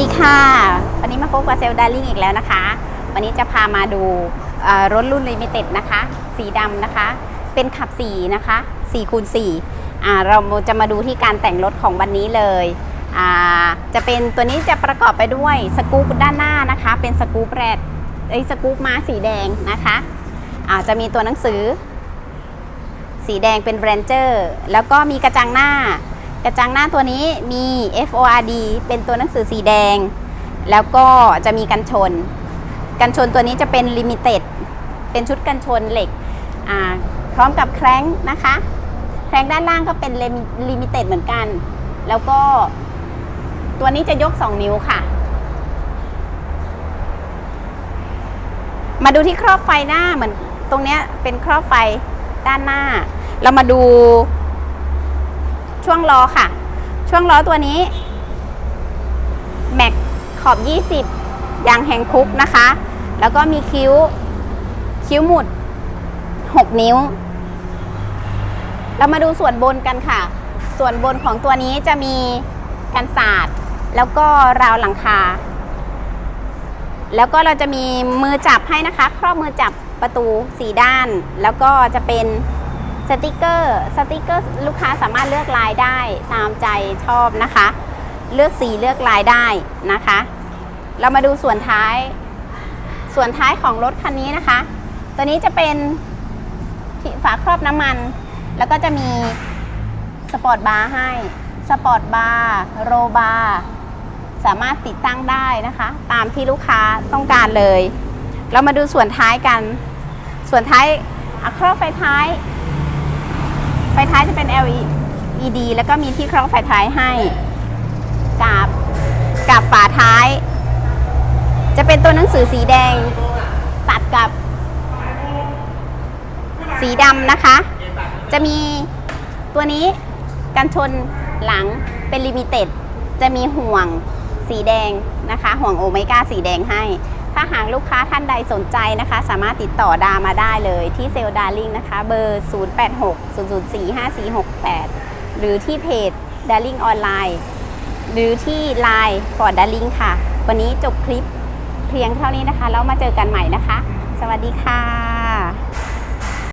สวัสดีค่ะ วันนี้มาพบกับเซลลดาริ่งอีกแล้วนะคะ วันนี้จะพามาดูรถรุ่นลิมิเต็ดนะคะ สีดำนะคะ เป็นขับสีนะคะ4คูณ4อ่เราจะมาดูที่การแต่งรถของวันนี้เลย จะเป็นตัวนี้จะประกอบไปด้วยสกู๊ปด้านหน้านะคะ เป็นสกู๊ปแรดไอ้สกู๊ปม้าสีแดงนะคะอาจะมีตัวหนังสือ สีแดงเป็นแรนเจอร์ แล้วก็มีกระจังหน้า กระจังหน้าตัวนี้มี FORD เป็นตัวหนังสือสีแดง แล้วก็จะมีกันชน กันชนตัวนี้จะเป็นลิมิเต็ดเป็นชุดกันชนเหล็กพร้อมกับแคร้งนะคะแคร้งด้านล่างก็เป็นลิมิเต็ดเหมือนกัน แล้วก็ตัวนี้จะยก 2 นิ้วค่ะ มาดูที่ครอบไฟหน้าเหมือนตรงเนี้ยเป็นครอบไฟด้านหน้า เรามาดู ช่วงล้อค่ะ ช่วงล้อตัวนี้แม็กขอบ 20 ยางแฮงคุกนะคะ แล้วก็มีคิ้ว คิ้วหมุด 6 นิ้ว เรามาดูส่วนบนกันค่ะ ส่วนบนของตัวนี้จะมีกันศาสตร์ แล้วก็ราวหลังคา แล้วก็เราจะมีมือจับให้นะคะ ครอบมือจับประตูสีด้าน แล้วก็จะเป็น สติกเกอร์สติกเกอร์ลูกค้าสามารถเลือกลายได้ตามใจชอบนะคะ เลือกสีเลือกลายได้นะคะ เรามาดูส่วนท้าย ส่วนท้ายของรถคันนี้นะคะ ตัวนี้จะเป็นฝาครอบน้ำมัน แล้วก็จะมีสปอร์ตบาร์ให้สปอร์ตบาร์โรบาร์สามารถติดตั้งได้นะคะ ตามที่ลูกค้าต้องการเลย เรามาดูส่วนท้ายกัน ส่วนท้ายอะครอบไฟท้าย ฟท้ายจะเป็น LED แล้วก็มีที่ครอบไฟท้ายให้กาบกาบฝาท้าย จะเป็นตัวหนังสือสีแดง ตัดกับ สีดำนะคะ จะมีตัวนี้กันชนหลังเป็นลิมิเต็ด จะมีห่วง สีแดงนะคะ ห่วงโอเมก้าสีแดงให้ ถ้าหากลูกค้าท่านใดสนใจนะคะ สามารถติดต่อดามาได้เลยที่เซลล์ดาริ่งนะคะ เบอร์ 086 004 5468 หรือที่เพจดาริ่งออนไลน์หรือที่ Line for Darling ค่ะ วันนี้จบคลิปเพียงเท่านี้นะคะ แล้วมาเจอกันใหม่นะคะ สวัสดีค่ะ